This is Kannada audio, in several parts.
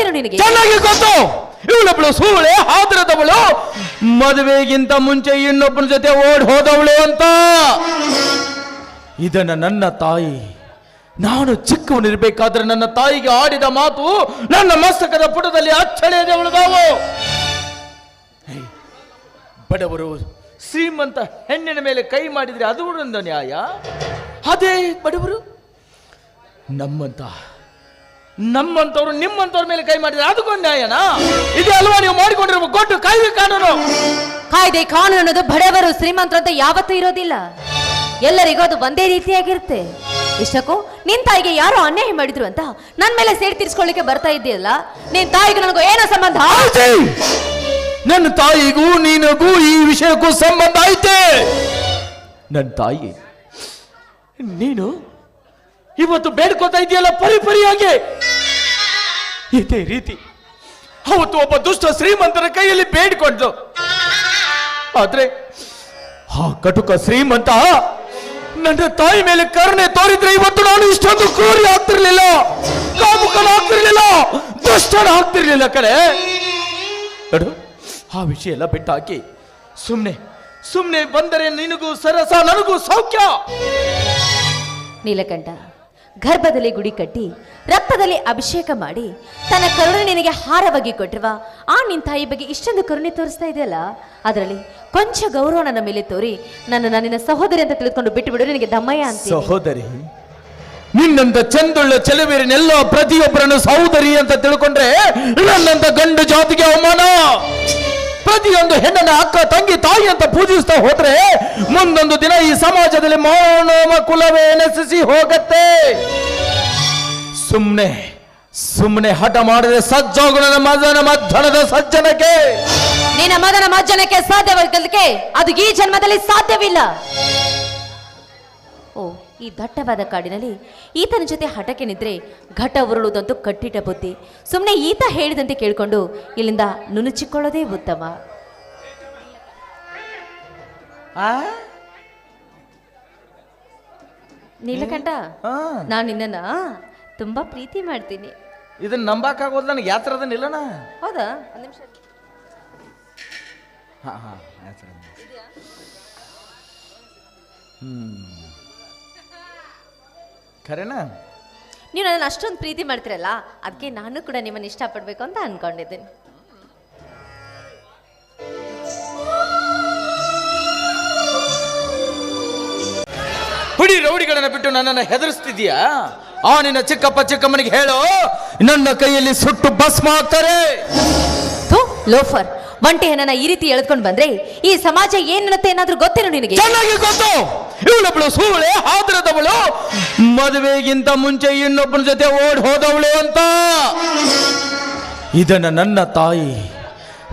ಗೊತ್ತೇನು ನಿನಗೆ. ಚೆನ್ನಾಗಿ ಗೊತ್ತು. ಇವಳೊಬ್ಳು ಸೂಳೆ ಹಾದ್ರದವಳು ಮದುವೆಗಿಂತ ಮುಂಚೆ ಇನ್ನೊಬ್ಬನ ಜೊತೆ ಓಡ್ ಹೋದವಳು ಅಂತ. ಇದನ್ನ ನನ್ನ ತಾಯಿ, ನಾನು ಚಿಕ್ಕವನಿರ್ಬೇಕಾದ್ರೆ ನನ್ನ ತಾಯಿಗೆ ಆಡಿದ ಮಾತು ನನ್ನ ಮಸ್ತಕದ ಪುಟದಲ್ಲಿ ಅಚ್ಚಳಿಯದೆ ಉಳಿದಾವು ಬಡವರು ಶ್ರೀಮಂತ ಹೆಣ್ಣಿನ ಮೇಲೆ ಕೈ ಮಾಡಿದ್ರೆ ಅದು ಒಂದು ನ್ಯಾಯ. ಅದೇ ಬಡವರು ನಮ್ಮಂತ ನಮ್ಮಂತವ್ರು ನಿಮ್ಮಂತವ್ರ ಮೇಲೆ ಕೈ ಮಾಡಿದ್ರೆ ಅದಕ್ಕೊಂದು ನ್ಯಾಯನಾ? ಇದೆ ಅಲ್ವಾ ನೀವು ಮಾಡಿಕೊಂಡಿರುವ ಕೊಟ್ಟು ಕಾಯ್ದೆ ಕಾನೂನು? ಕಾಯ್ದೆ ಕಾನೂನು ಅನ್ನೋದು ಬಡವರು ಶ್ರೀಮಂತರು ಅಂತ ಯಾವತ್ತೂ ಇರೋದಿಲ್ಲ. ಎಲ್ಲರಿಗೂ ಅದು ಒಂದೇ ರೀತಿಯಾಗಿರುತ್ತೆ. ಇಷ್ಟಕ್ಕೂ ನಿನ್ ತಾಯಿಗೆ ಯಾರೋ ಅನ್ಯಾಯ ಮಾಡಿದ್ರು ಅಂತ ನನ್ ಮೇಲೆ ಸೇರಿ ತೀರ್ಸ್ಕೊಳ್ಳಿಕ್ಕೆ ಬರ್ತಾ ಇದ್ದೀಯಲ್ಲ ನಿನ್ ತಾಯಿಗೆ ನನಗೂ ಏನೋ ಸಂಬಂಧ. ನನ್ನ ತಾಯಿಗೂ ನಿನಗೂ ಈ ವಿಷಯಕ್ಕೂ ಸಂಬಂಧ ಐತೆ! ನನ್ನ ತಾಯಿ ನೀನು ಇವತ್ತು ಬೇಡ್ಕೋತಾ ಇದೆಯಲ್ಲ ಪರಿ ಪರಿಯಾಗಿ ಇದೇ ರೀತಿ. ಅವತ್ತು ಒಬ್ಬ ದುಷ್ಟ ಶ್ರೀಮಂತರ ಕೈಯಲ್ಲಿ ಬೇಡಿಕೊಂಡು ಆದ್ರೆ ಆ ಕಟುಕ ಶ್ರೀಮಂತ ನನ್ನ ತಾಯಿ ಮೇಲೆ ಕರುಣೆ ತೋರಿದ್ರೆ ಇವತ್ತು ನಾನು ಇಷ್ಟೊಂದು ಕ್ರೂರಿ ಆಗ್ತಿರ್ಲಿಲ್ಲ. ಕಾಮುಕನಾಗ್ತಿರ್ಲಿಲ್ಲ ದುಷ್ಟನಾಗ್ತಿರ್ಲಿಲ್ಲ ಕಡೆ ನೋಡು, ಆ ವಿಷಯ ಎಲ್ಲ ಬಿಟ್ಟಾಕಿ ಸುಮ್ನೆ ಸುಮ್ನೆ ಬಂದರೆ ನಿನಗೂ ಸರಸ, ನನಗೂ ಸೌಖ್ಯ. ನೀಲಕಂಠ ಗರ್ಭದಲ್ಲಿ ಗುಡಿ ಕಟ್ಟಿ ರಕ್ತದಲ್ಲಿ ಅಭಿಷೇಕ ಮಾಡಿ ತನ್ನ ಕರುಣೆ ನಿನಗೆ ಹಾರವಾಗಿ ಕೊಟ್ಟಿರುವ ಆ ನಿನ್ ತಾಯಿ ಬಗ್ಗೆ ಇಷ್ಟೊಂದು ಕರುಣೆ ತೋರಿಸ್ತಾ ಇದೆಯಲ್ಲ? ಅದರಲ್ಲಿ ಕೊಂಚ ಗೌರವ ನನ್ನ ಮೇಲೆ ತೋರಿ, ನನ್ನ ನಿನ್ನ ಸಹೋದರಿ ಅಂತ ತಿಳಿದುಕೊಂಡು ಬಿಟ್ಟು ಬಿಡು ನಿನಗೆ ದಮ್ಮಯ್ಯ ಅಂತ ಸಹೋದರಿ, ನಿನ್ನಂತ ಚಂದುಳ್ಳ ಚೆಲುವಿರನೆಲ್ಲ ಪ್ರತಿಯೊಬ್ಬರನ್ನು ಸಹೋದರಿ ಅಂತ ತಿಳ್ಕೊಂಡ್ರೆ ನನ್ನಂತ ಗಂಡು ಜಾತಿಗೆ ಅವಮಾನ! ಪ್ರತಿಯೊಂದು ಹೆಣ್ಣನ ಅಕ್ಕ, ತಂಗಿ, ತಾಯಿ ಅಂತ ಪೂಜಿಸ್ತಾ ಹೋದ್ರೆ ಮುಂದೊಂದು ದಿನ ಈ ಸಮಾಜದಲ್ಲಿ ಮೌನೋಮ ಕುಲವೇ ನಶಿಸಿ ಹೋಗತ್ತೆ. ಸುಮ್ನೆ ಸುಮ್ನೆ ಹಠ ಮಾಡಿದ್ರೆ ಸಜ್ಜೋಗುಣನ ಮಜನ ಮಧ್ಯಾಹ್ನದ ಸಜ್ಜನಕ್ಕೆ. ನಿನ್ನ ಮಗನ ಮಜ್ಜನಕ್ಕೆ ಸಾಧ್ಯವಾಗಲಿಕ್ಕೆ ಅದು ಈ ಜನ್ಮದಲ್ಲಿ ಸಾಧ್ಯವಿಲ್ಲ. ಈ ದಟ್ಟವಾದ ಕಾಡಿನಲ್ಲಿ ಈತನ ಜೊತೆ ಹಠಕ್ಕೆ ನಿದ್ರೆ ಘಟ ಉರುಳುವುದಂತೂ ಕಟ್ಟಿಟ್ಟ ಬುದ್ಧಿ. ಸುಮ್ಮನೆ ಈತ ಹೇಳಿದಂತೆ ಕೇಳಿಕೊಂಡು ಇಲ್ಲಿಂದ ನುಣುಚಿಕೊಳ್ಳೋದೇ ಉತ್ತಮ. ನೀಲಕಂಠ ಆ, ನಾನು ನಿನ್ನ ತುಂಬಾ ಪ್ರೀತಿ ಮಾಡ್ತೀನಿ. ಇದನ್ನ ನಂಬಕ್ಕಾಗೋದು ನನಗೆ ಯಾತ್ರ ನಿಲ್ಲಣ ಹೌದಾ? ಒಂದು ನಿಮಿಷ ಹಾ ಹಾ ಹ್ಮ್. ಖರೇನಾ? ನೀವು ನನ್ನ ಅಷ್ಟೊಂದು ಪ್ರೀತಿ ಮಾಡ್ತಿರಲ್ಲ ಅದಕ್ಕೆ ನಾನು ಕೂಡ ನಿಮ್ಮನ್ನು ಇಷ್ಟಪಡಬೇಕು ಅಂತ ಅನ್ಕೊಂಡಿದ್ದೀನಿ. ಹುಡಿ ರೌಡಿಗಳನ್ನ ಬಿಟ್ಟು ನನ್ನನ್ನು ಹೆದರಿಸ್ತಿದ್ಯಾ ಆ ನಿನ್ನ ಚಿಕ್ಕಪ್ಪ ಚಿಕ್ಕಮ್ಮನಿಗೆ ಹೇಳು ನನ್ನ ಕೈಯಲ್ಲಿ ಸುಟ್ಟು ಬಸ್ ಮಾಡ್ತಾರೆ ಥು, ಲೋಫರ್ ಒಂಟೆ ಹೆಣ್ಣನ ಈ ರೀತಿ ಎಳ್ಕೊಂಡು ಬಂದ್ರೆ ಈ ಸಮಾಜ ಏನನ್ನತ್ತೆ ಏನಾದ್ರೂ ಗೊತ್ತೇನು ನಿನಗೆ? ಚೆನ್ನಾಗಿ ಗೊತ್ತು. ಇವಳೊಬ್ಳು ಸೂಳೆ, ಹಾದ್ರದವಳು. ಮದುವೆಗಿಂತ ಮುಂಚೆ ಇನ್ನೊಬ್ಬನ ಜೊತೆ ಓಡ್ ಹೋದವಳು ಅಂತ. ಇದನ್ನ ನನ್ನ ತಾಯಿ,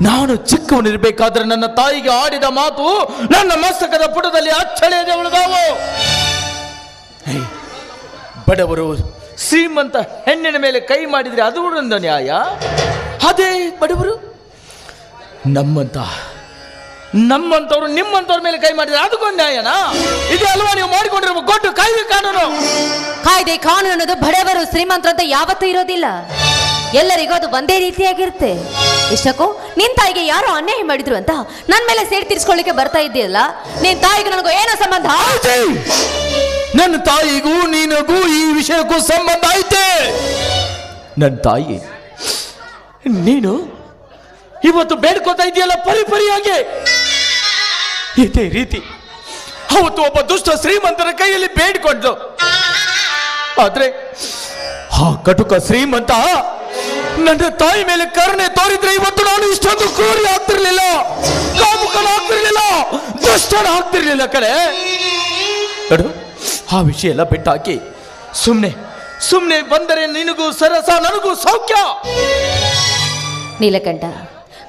ನಾನು ಚಿಕ್ಕವನಿರ್ಬೇಕಾದ್ರೆ ನನ್ನ ತಾಯಿಗೆ ಆಡಿದ ಮಾತು ನನ್ನ ಮಸ್ತಕದ ಪುಟದಲ್ಲಿ ಅಚ್ಚಳಿಯದೆ ಉಳಿದಾವು. ಬಡವರು ಶ್ರೀಮಂತ ಹೆಣ್ಣಿನ ಮೇಲೆ ಕೈ ಮಾಡಿದ್ರೆ ಅದು ಒಂದು ನ್ಯಾಯ? ಅದೇ ಬಡವರು ನಮ್ಮಂತ ನಮ್ಮಂತವ್ರು ನಿಮ್ಮಂತವ್ರ ಮೇಲೆ ಕೈ ಮಾಡಿದ್ರೆ ಅದಕ್ಕೊಂದು ನ್ಯಾಯನಾ? ಇದು ಅಲ್ವಾ ನೀವು ಮಾಡಿಕೊಂಡಿರುವ ಕೊಟ್ಟು ಕಾಯ್ದೆ ಕಾನೂನು? ಕಾಯ್ದೆ ಕಾನೂನು ಅನ್ನೋದು ಬಡವರು ಶ್ರೀಮಂತರು ಅಂತ ಯಾವತ್ತೂ ಇರೋದಿಲ್ಲ. ಎಲ್ಲರಿಗೂ ಅದು ಒಂದೇ ರೀತಿಯಾಗಿರುತ್ತೆ. ಇಷ್ಟಕ್ಕೂ ನಿನ್ ತಾಯಿಗೆ ಯಾರೋ ಅನ್ಯಾಯ ಮಾಡಿದ್ರು ಅಂತ ನನ್ನ ಮೇಲೆ ಸೇಡ್ ತೀರಿಸ್ಕೊಳ್ಳಿಕ್ಕೆ ಬರ್ತಾ ಇದೆಯಲ್ಲ ನಿನ್ ತಾಯಿಗೆ ನನಗೂ ಏನೋ ಸಂಬಂಧ. ನನ್ನ ತಾಯಿಗೂ ನಿನಗೂ ಈ ವಿಷಯಕ್ಕೂ ಸಂಬಂಧ ಐತೆ! ನನ್ನ ತಾಯಿ ನೀನು ಇವತ್ತು ಬೇಡ್ಕೋತಾ ಇದೆಯಲ್ಲ ಪರಿ ಪರಿಯಾಗಿ ಇದೇ ರೀತಿ. ಅವತ್ತು ಒಬ್ಬ ದುಷ್ಟ ಶ್ರೀಮಂತರ ಕೈಯಲ್ಲಿ ಬೇಡಿಕೊಂಡ್ಲು ಆದ್ರೆ ಆ ಕಟುಕ ಶ್ರೀಮಂತ ನನ್ನ ತಾಯಿ ಮೇಲೆ ಕರುಣೆ ತೋರಿದ್ರೆ ಇವತ್ತು ನಾನು ಇಷ್ಟೊಂದು ಕ್ರೂರಿ ಆಗ್ತಿರ್ಲಿಲ್ಲ ಆಗ್ತಿರ್ಲಿಲ್ಲ, ದುಷ್ಟನ ಆಗ್ತಿರ್ಲಿಲ್ಲ ಕಡೆ ಆ ವಿಷಯ ಎಲ್ಲ ಬಿಟ್ಟಾಕಿ ಸುಮ್ಮನೆ ಸುಮ್ಮನೆ ಬಂದರೆ ನಿನಗೂ ಸರಸ, ನನಗೂ ಸೌಖ್ಯ. ನೀಲಕಂಠ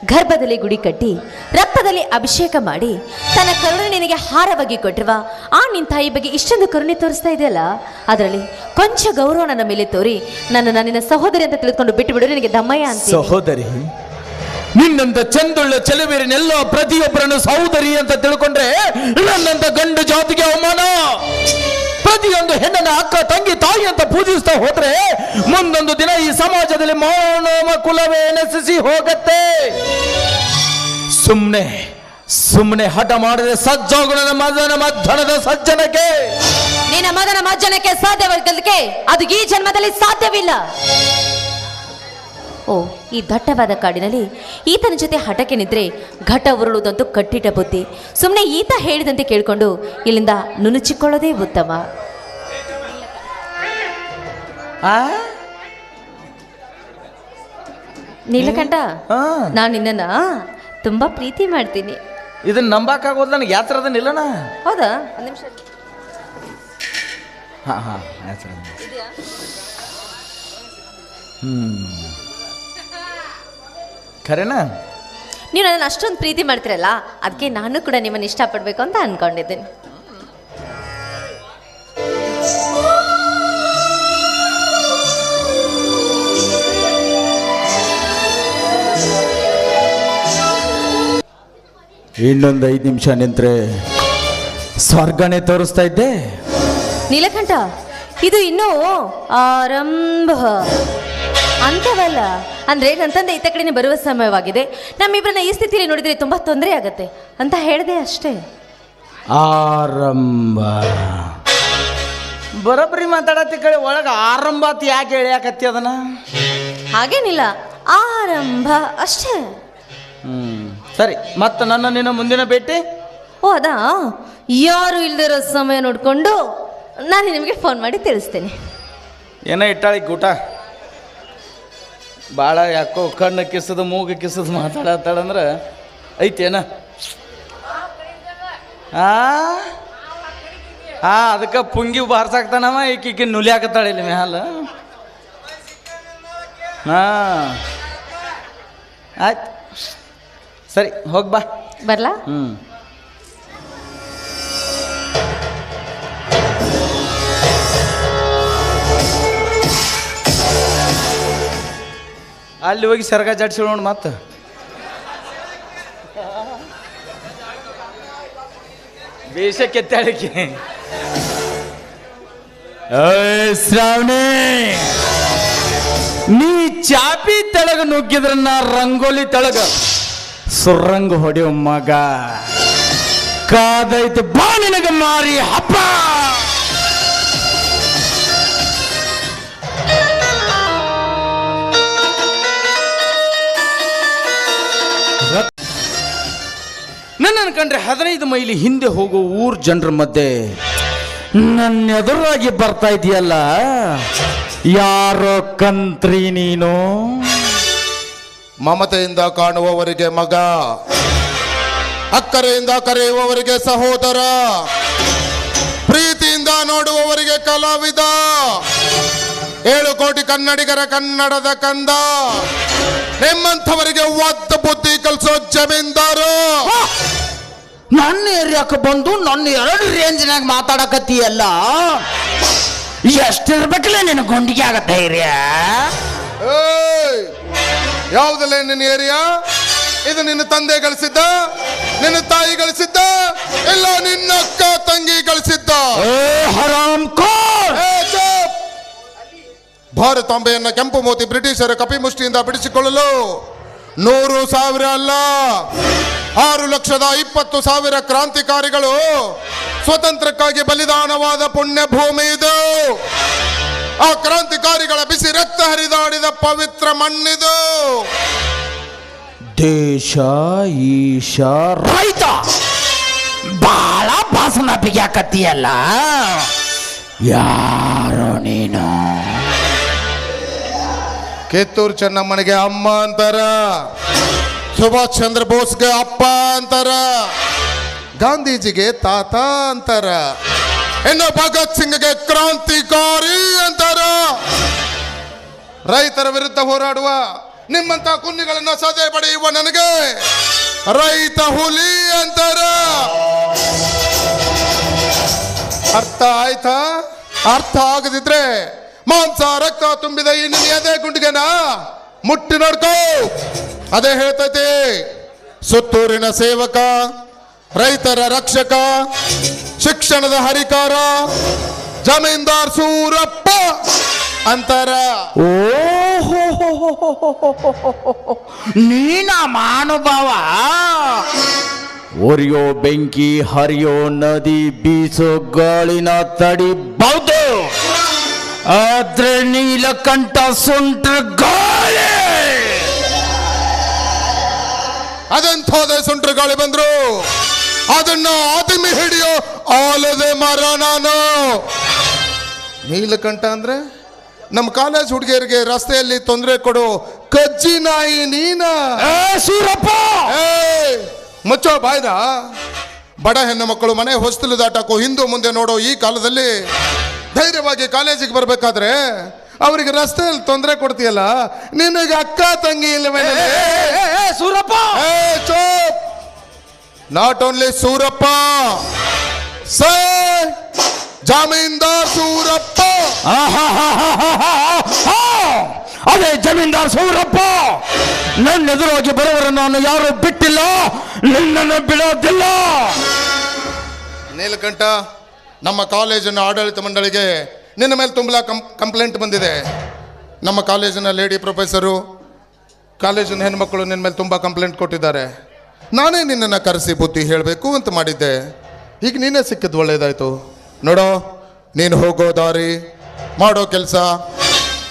ಗರ್ಭದಲ್ಲಿ ಗುಡಿ ಕಟ್ಟಿ ರಕ್ತದಲ್ಲಿ ಅಭಿಷೇಕ ಮಾಡಿ ತನ್ನ ಕರುಣೆ ನಿನಗೆ ಹಾರವಾಗಿ ಕೊಟ್ಟಿರುವ ಆ ನಿನ್ ತಾಯಿ ಬಗ್ಗೆ ಇಷ್ಟೊಂದು ಕರುಣೆ ತೋರಿಸ್ತಾ ಇದೆಯಲ್ಲ? ಅದರಲ್ಲಿ ಕೊಂಚ ಗೌರವ ನನ್ನ ಮೇಲೆ ತೋರಿ ನನ್ನ ನನ್ನಿನ ಸಹೋದರಿ ಅಂತ ತಿಳಿದುಕೊಂಡು ಬಿಟ್ಟು ಬಿಡು ನಿನಗೆ ದಮ್ಮಯ್ಯ ಅಂತ ಸಹೋದರಿ, ನಿನ್ನಂತ ಚಂದುಳ್ಳ ಚೆಲುವಿರನೆಲ್ಲ ಪ್ರತಿಯೊಬ್ಬರನ್ನು ಸಹೋದರಿ ಅಂತ ತಿಳ್ಕೊಂಡ್ರೆ ನನ್ನಂತ ಗಂಡು ಜಾತಿಗೆ ಅವಮಾನ? ಪ್ರತಿಯೊಂದು ಹೆಣ್ಣನ ಅಕ್ಕ, ತಂಗಿ, ತಾಯಿ ಅಂತ ಪೂಜಿಸ್ತಾ ಹೋದ್ರೆ ಮುಂದೊಂದು ದಿನ ಈ ಸಮಾಜದಲ್ಲಿ ಮಾನವ ಕುಲವೇ ನಶಿಸಿ ಹೋಗತ್ತೆ. ಸುಮ್ನೆ ಸುಮ್ನೆ ಹಠ ಮಾಡಿದ್ರೆ ಸಜ್ಜೋಗುಣನ ಮದನ ಮಧ್ಯಾಹ್ನದ ಸಜ್ಜನಕ್ಕೆ. ನಿನ್ನ ಮದನ ಮಜ್ಜನಕ್ಕೆ ಸಾಧ್ಯವಾಗಲಿಕ್ಕೆ ಅದು ಈ ಜನ್ಮದಲ್ಲಿ ಸಾಧ್ಯವಿಲ್ಲ. ಓ ಈ ದಟ್ಟವಾದ ಕಾಡಿನಲ್ಲಿ ಈತನ ಜೊತೆ ಹಠಕ್ಕೆ ನಿದ್ರೆ ಘಟ ಉರುಳುವುದಂತೂ ಕಟ್ಟಿಟ್ಟ ಬುದ್ಧಿ. ಸುಮ್ಮನೆ ಈತ ಹೇಳಿದಂತೆ ಕೇಳಿಕೊಂಡು ಇಲ್ಲಿಂದ ನುಣುಚಿಕೊಳ್ಳೋದೇ ಉತ್ತಮ. ಆ? ನೀಲಕಂಠ ಆ, ನಾನು ನಿನ್ನ ತುಂಬಾ ಪ್ರೀತಿ ಮಾಡ್ತೀನಿ. ಇದನ್ನ ನಂಬಕ್ಕಾಗೋದು ನನಗೆ ಥರದ ನಿಲ್ಲಣ ಹೌದಾ? ಒಂದು ನಿಮಿಷ ಹಾ ಹಾ ಯಾತ್ರ ಹ್ಮ್. ಖರೇನಾ? ನೀವು ನನ್ನ ಅಷ್ಟೊಂದು ಪ್ರೀತಿ ಮಾಡ್ತಿರಲ್ಲ ಅದಕ್ಕೆ ನಾನು ಕೂಡ ನಿಮ್ಮನ್ನು ಇಷ್ಟಪಡಬೇಕು ಅಂತ ಅನ್ಕೊಂಡಿದ್ದೀನಿ. ಇನ್ನೊಂದು ಐದು ನಿಮಿಷ ನಿಂತ್ರೆ ಸ್ವರ್ಗನೇ ತೋರಿಸ್ತಾ ಇದ್ದೆ. ನೀಲಕಂಠ ಇದು ಇನ್ನೂ ಆರಂಭ. ಅಂತವಲ್ಲ ಅಂದ್ರೆ ನನ್ನ ತಂದೆ ಇತ್ತ ಕಡೆನೇ ಬರುವ ಸಮಯವಾಗಿದೆ. ನಮ್ಮಿಬ್ಬರನ್ನ ಈ ಸ್ಥಿತಿಯಲ್ಲಿ ನೋಡಿದ್ರೆ ತುಂಬಾ ತೊಂದರೆ ಆಗತ್ತೆ ಅಂತ ಹೇಳಿದೆ ಅಷ್ಟೇ. ಆರಂಭ. ಬರೋಬ್ಬರಿ ಮಾತಾಡತ್ತಿ ಕಡೆ ಒಳಗೆ ಆರಂಭ ಅಂತ ಯಾಕೆ ಹೇಳ್ಯಾಕತ್ತಿ ಅದನ್ನ? ಹಾಗೇನಿಲ್ಲ ಆರಂಭ ಅಷ್ಟೇ. ಹ್ಮ್ ಸರಿ ಮತ್ತೆ ನನ್ನ ನಿನ್ನ ಮುಂದಿನ ಭೇಟಿ? ಓ ಅದಾ? ಯಾರು ಇಲ್ದಿರೋ ಸಮಯ ನೋಡಿಕೊಂಡು ನಾನು ನಿಮಗೆ ಫೋನ್ ಮಾಡಿ ತಿಳಿಸ್ತೇನೆ. ಏನೋ ಇಟ್ಟಾಳಿ ಊಟ ಭಾಳ ಯಾಕೋ ಕಣ್ಣು ಕಿಸದು ಮೂಗು ಕಿಸದು ಮಾತಾಡತ್ತಾಳಂದ್ರೆ ಐತೇನ? ಆ? ಹಾಂ ಅದಕ್ಕೆ ಪುಂಗಿ ಬಾರ್ಸಾಕ್ತಾನವ ಈಕಿ ನುಲಿ ಹಾಕತ್ತಾಳೆ ಇಲ್ಲಿ ಮ್ಯಾಲ. ಹಾಂ. ಆಯ್ತು. ಸರಿ ಹೋಗಿ ಬಾ. ಬರಲಾ? ಹ್ಞೂ ಅಲ್ಲಿ ಹೋಗಿ ಸರ್ಗ ಜಡ್ಸಿ ನೋಡು ಮತ್ತೆ. ಬೇಷ ಕೆತ್ತಾಳಿಕೆ. ಶ್ರಾವಣಿ, ನೀ ಚಾಪಿ ತೆಳಗ ನುಗ್ಗಿದ್ರ ರಂಗೋಲಿ ತೆಳಗ. ಸುರಂಗ ಹೊಡೆಯೋ ಮಗ. ಕಾದೈತೆ ಬಾ ನಿನಗ ಮಾರಿ ಹಬ್ಬ ನನ್ನನ್ನು ಕಂಡ್ರೆ ಹದಿನೈದು ಮೈಲಿ ಹಿಂದೆ ಹೋಗೋ ಊರ್ ಜನರ ಮಧ್ಯೆ. ನನ್ನ ಎದುರಾಗಿ ಬರ್ತಾ ಇದೆಯಲ್ಲ, ಯಾರೋ ಕಂತ್ರಿ ನೀನು? ಮಮತೆಯಿಂದ ಕಾಣುವವರಿಗೆ ಮಗ, ಅಕ್ಕರೆಯಿಂದ ಕರೆಯುವವರಿಗೆ ಸಹೋದರ, ಪ್ರೀತಿಯಿಂದ ನೋಡುವವರಿಗೆ ಕಲಾವಿದ, ಏಳು ಕೋಟಿ ಕನ್ನಡಿಗರ ಕನ್ನಡದ ಕಂದ, ನಿಮ್ಮಂಥವರಿಗೆ ಒದ್ದ ಬುದ್ಧಿ ಕಲಿಸೋ ಜಮೀನ್ದಾರು. ನನ್ನ ಏರಿಯಾಕ ಬಂದು ನನ್ನ ಎರಡು ರೇಂಜ್ನಾಗ ಮಾತಾಡಕತ್ತೀಯಲ್ಲ? ಎಷ್ಟಿರ್ಬೇಕಲ್ಲ ನಿನ್ನ ಗುಂಡಿಗೆ ಆಗ ಧೈರ್ಯ? ಯಾವ್ದಲ್ಲ ನಿನ್ನ ಏರಿಯಾ? ಇದು ನಿನ್ನ ತಂದೆ ಗಳಿಸಿದ್ದ? ನಿನ್ನ ತಾಯಿ ಗಳಿಸಿದ್ದ? ಇಲ್ಲ ನಿನ್ನ ಅಕ್ಕ ತಂಗಿ ಗಳಿಸಿದ್ದ? ಓ ಹರಾಮ್! ಭಾರತಾಂಬೆಯನ್ನ ಕೆಂಪು ಮೋತಿ ಬ್ರಿಟಿಷರ ಕಪಿಮುಷ್ಟಿಯಿಂದ ಬಿಡಿಸಿಕೊಳ್ಳಲು ನೂರು ಸಾವಿರ ಅಲ್ಲ. ಆರು ಲಕ್ಷದ ಇಪ್ಪತ್ತು ಸಾವಿರ ಕ್ರಾಂತಿಕಾರಿಗಳು ಸ್ವತಂತ್ರಕ್ಕಾಗಿ ಬಲಿದಾನವಾದ ಪುಣ್ಯ ಭೂಮಿ ಇದು. ಆ ಕ್ರಾಂತಿಕಾರಿಗಳ ಬಿಸಿ ರಕ್ತ ಹರಿದಾಡಿದ ಪವಿತ್ರ ಮಣ್ಣಿದು. ದೇಶ, ಈಶ, ರೈತ. ಬಾಳ ಭಾಷಣ ಕತ್ತಿಯಲ್ಲ ಯಾರೋ ನೀನು? ಕಿತ್ತೂರು ಚೆನ್ನಮ್ಮನಿಗೆ ಅಮ್ಮ ಅಂತಾರ. ಸುಭಾಷ್ ಚಂದ್ರ ಬೋಸ್ಗೆ ಅಪ್ಪ ಅಂತಾರ. ಗಾಂಧೀಜಿಗೆ ತಾತ ಅಂತಾರ. ಇನ್ನು ಭಗತ್ ಸಿಂಗ್ಗೆ ಕ್ರಾಂತಿಕಾರಿ ಅಂತಾರ. ರೈತರ ವಿರುದ್ಧ ಹೋರಾಡುವ ನಿಮ್ಮಂತ ಕುನ್ನಿಗಳನ್ನ ಸದೆ ಪಡೆಯುವ ನನಗೆ ರೈತ ಹುಲಿ ಅಂತಾರ. ಅರ್ಥ ಆಯ್ತಾ? ಅರ್ಥ ಆಗದಿದ್ರೆ ಮಾಂಸ ರಕ್ತ ತುಂಬಿದ ಈ ಅದೇ ಗುಂಡಿಗೆನ? ಮುಟ್ಟಿ ನೋಡ್ಕೋ. ಅದೇ ಹೇಳ್ತೈತಿ ಸುತ್ತೂರಿನ ಸೇವಕ ರೈತರ ರಕ್ಷಕ ಶಿಕ್ಷಣದ ಹರಿಕಾರ ಜಮೀನ್ದಾರ್ ಸೂರಪ್ಪ ಅಂತಾರ. ಓಹೋ ನೀನ ಮಾನುಭಾವ. ಒರಿಯೋ ಬೆಂಕಿ ಹರಿಯೋ ನದಿ ಬೀಸೋ ಗಾಳಿನ ತಡಿಬಹುದು ಆದ್ರೆ ನೀಲಕಂಠ ಸುಂಟ್ರ ಗಾಳಿ. ಅದೆಂಥದೇ ಸುಂಟ್ರ ಗಾಳಿ ಬಂದ್ರು? ಅದನ್ನ ಆದಿಮಿ ಹಿಡಿಯೋ ಆಲದೆ ಮರ ನಾನು. ನೀಲಕಂಠ ಅಂದ್ರೆ? ನಮ್ಮ ಕಾಲೇಜ್ ಹುಡುಗಿಯರಿಗೆ ರಸ್ತೆಯಲ್ಲಿ ತೊಂದರೆ ಕೊಡು ಕಜ್ಜಿ ನಾಯಿ ನೀನ. ಸೂರಪ್ಪ! ಮುಚ್ಚೋ ಬಾಯ್ದ? ಬಡ ಹೆಣ್ಣು ಮಕ್ಕಳು ಮನೆ ಹೊಸ್ತಲು ದಾಟಕ್ಕೂ ಹಿಂದೂ ಮುಂದೆ ನೋಡೋ ಈ ಕಾಲದಲ್ಲಿ ಧೈರ್ಯವಾಗಿ ಕಾಲೇಜಿಗೆ ಬರಬೇಕಾದ್ರೆ ಅವರಿಗೆ ರಸ್ತೆಯಲ್ಲಿ ತೊಂದರೆ ಕೊಡ್ತೀಯಲ್ಲ? ನಿನಗೆ ಅಕ್ಕ ತಂಗಿ ಇಲ್ಲ ಏ, Surappa! Not only Surappa sir ಜಾಮೀನ್ದಾರ್ Surappa! ಅದೇ ಜಮೀನ್ದಾರ್ ಸೂರಪ್ಪ! ನನ್ನ ಎದುರಾಗಿ ಬರುವವರು ನಾನು ಯಾರು ಬಿಟ್ಟಿಲ್ಲ ನಿನ್ನನ್ನು ಬಿಡೋದಿಲ್ಲ! ನೀಲಕಂಠ ನಮ್ಮ ಕಾಲೇಜಿನ ಆಡಳಿತ ಮಂಡಳಿಗೆ ನಿನ್ನ ಮೇಲೆ ತುಂಬ ಕಂಪ್ಲೇಂಟ್ ಬಂದಿದೆ. ನಮ್ಮ ಕಾಲೇಜಿನ ಲೇಡಿ ಪ್ರೊಫೆಸರು, ಕಾಲೇಜಿನ ಹೆಣ್ಮಕ್ಳು ನಿನ್ನ ಮೇಲೆ ತುಂಬ ಕಂಪ್ಲೇಂಟ್ ಕೊಟ್ಟಿದ್ದಾರೆ. ನಾನೇ ನಿನ್ನನ್ನು ಕರೆಸಿ ಬುದ್ಧಿ ಹೇಳಬೇಕು ಅಂತ ಮಾಡಿದ್ದೆ. ಈಗ ನೀನೇ ಸಿಕ್ಕಿದ್ದು ಒಳ್ಳೇದಾಯ್ತು. ನೋಡೋ, ನೀನು ಹೋಗೋ ದಾರಿ, ಮಾಡೋ ಕೆಲಸ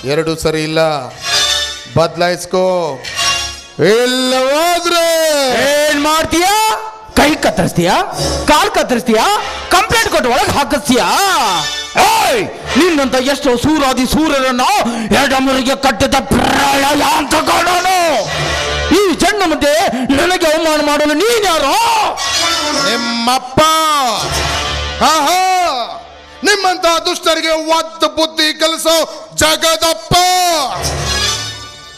ಎರಡೂ ಸರಿ ಇಲ್ಲ. ಬದಲಾಯಿಸ್ಕೋ. ಇಲ್ಲವಾದ್ರೆ ಏನ್ ಮಾಡ್ತೀಯಾ? ಕೈ ಕತ್ತರಿಸ್ತೀಯ? ಕಾಲ್ ಕತ್ತರಿಸ್ತೀಯಾ? ಕಂಪ್ಲೇಂಟ್ ಕೊಟ್ಟು ಒಳಗೆ ಹಾಕಿಸ್ತೀಯಾ? ಏಯ್, ನಿನ್ನಂತ ಎಷ್ಟು ಸೂರಾದಿ ಸೂರ್ಯರನ್ನು ಎಡಮುರಿಗೆ ಕಟ್ಟಿದ ಪ್ರಳಯ ಅಂತ ಕಾಣೋನು. ಈ ಜನ್ನ ಮುಂದೆ ನನಗೆ ಅವಮಾನ ಮಾಡಲು ನೀನ್ಯಾರೋ ನಿಮ್ಮಪ್ಪ. ಆಹಾ, ನಿಮ್ಮಂತ ದುಷ್ಟರಿಗೆ ಒದ್ದು ಬುದ್ಧಿ ಕಲಿಸೋ ಜಗದಪ್ಪ.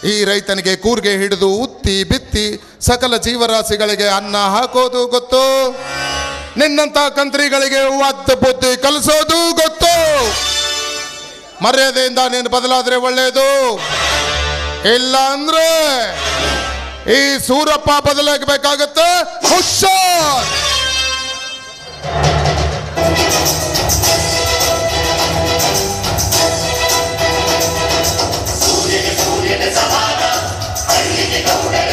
ಈ ರೈತನಿಗೆ ಕೂರ್ಗೆ ಹಿಡಿದು ಉತ್ತಿ ಬಿತ್ತಿ ಸಕಲ ಜೀವರಾಶಿಗಳಿಗೆ ಅನ್ನ ಹಾಕೋದು ಗೊತ್ತು. ನಿನ್ನಂತ ಕಂತ್ರಿಗಳಿಗೆ ಒತ್ತು ಬುದ್ಧಿ ಕಲಿಸೋದು ಗೊತ್ತು. ಮರ್ಯಾದೆಯಿಂದ ನೀನು ಬದಲಾದ್ರೆ ಒಳ್ಳೆಯದು ಇಲ್ಲ ಅಂದ್ರೆ ಈ ಸೂರಪ್ಪ ಬದಲಾಗಬೇಕಾಗತ್ತೆ. ಹುಷಾರ್. ಜಮೀನ್ದಾರ್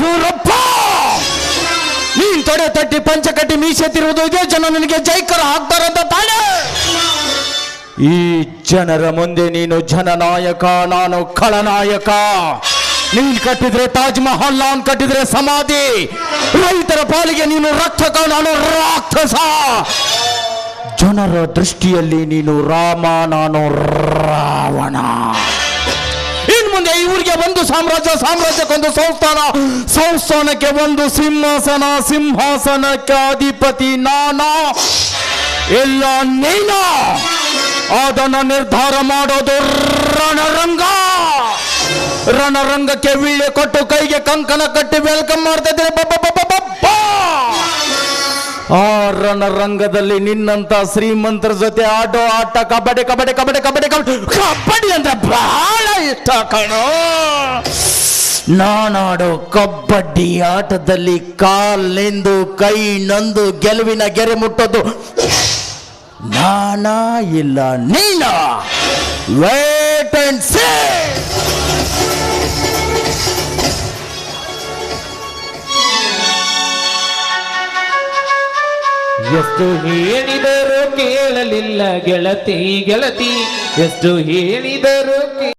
ಸೂರಪ್ಪ ನೀನ್ ತೊಡೆ ತಟ್ಟಿ ಪಂಚ ಕಟ್ಟಿ ಮೀಸೆ ತಿರುವುದು ಇದೇ ಜನ ನಿನಗೆ ಜೈಕರ ಹಾಕ್ತಾರಂತ ತಾಳೆ ಈ ಜನರ ಮುಂದೆ ನೀನು ಜನನಾಯಕ ನಾನು ಖಳನಾಯಕ ನೀನ್ ಕಟ್ಟಿದ್ರೆ ತಾಜ್ ಮಹಲ್, ನಾನ್ ಕಟ್ಟಿದ್ರೆ ಸಮಾಧಿ. ರೈತರ ಪಾಲಿಗೆ ನೀನು ರಕ್ಷಕ, ನಾನು ರಾಕ್ಷಸ. ಜನರ ದೃಷ್ಟಿಯಲ್ಲಿ ನೀನು ರಾಮ, ನಾನು ರಾವಣ. ಮುಂದೆ ಇವರಿಗೆ ಒಂದು ಸಾಮ್ರಾಜ್ಯ, ಸಾಮ್ರಾಜ್ಯಕ್ಕೊಂದು ಸಂಸ್ಥಾನ. ಸಂಸ್ಥಾನಕ್ಕೆ ಒಂದು ಸಿಂಹಾಸನ, ಸಿಂಹಾಸನಕ್ಕೆ ಅಧಿಪತಿ ನಾನ. ಎಲ್ಲ ನೀನ. ಅದನ್ನು ನಿರ್ಧಾರ ಮಾಡೋದು ರಣರಂಗ. ರಣರಂಗಕ್ಕೆ ವೀಳ್ಯ ಕೊಟ್ಟು ಕೈಗೆ ಕಂಕಣ ಕಟ್ಟಿ ವೆಲ್ಕಮ್ ಮಾಡ್ತಾ ಇದ್ರೆ. ಆ ರಣರಂಗದಲ್ಲಿ ನಿನ್ನಂತ ಶ್ರೀಮಂತರ ಜೊತೆ ಆಟೋ ಆಟ ಕಬಡ್ಡಿ ಕಬಡ್ಡಿ ಕಬಡ್ಡಿ ಕಬಡ್ಡಿ ಕಬಡ್ಡಿ. ಕಬಡ್ಡಿ ಅಂದ್ರೆ ಬಹಳ ಇಷ್ಟ ಕಣೋ. ನಾನಾಡೋ ಕಬಡ್ಡಿ ಆಟದಲ್ಲಿ ಕಾಲ್ನಿಂದು ಕೈ ನಂದು, ಗೆಲುವಿನ ಗೆರೆ ಮುಟ್ಟೋದು. ನಾನಾ ಇಲ್ಲ, ನೀನ? ವೇಟ್ ಅಂಡ್ ಸೇ ಎಷ್ಟು ಹೇಳಿದರೂ ಕೇಳಲಿಲ್ಲ ಗೆಳತಿ ಗೆಳತಿ. ಎಷ್ಟು ಹೇಳಿದರೂ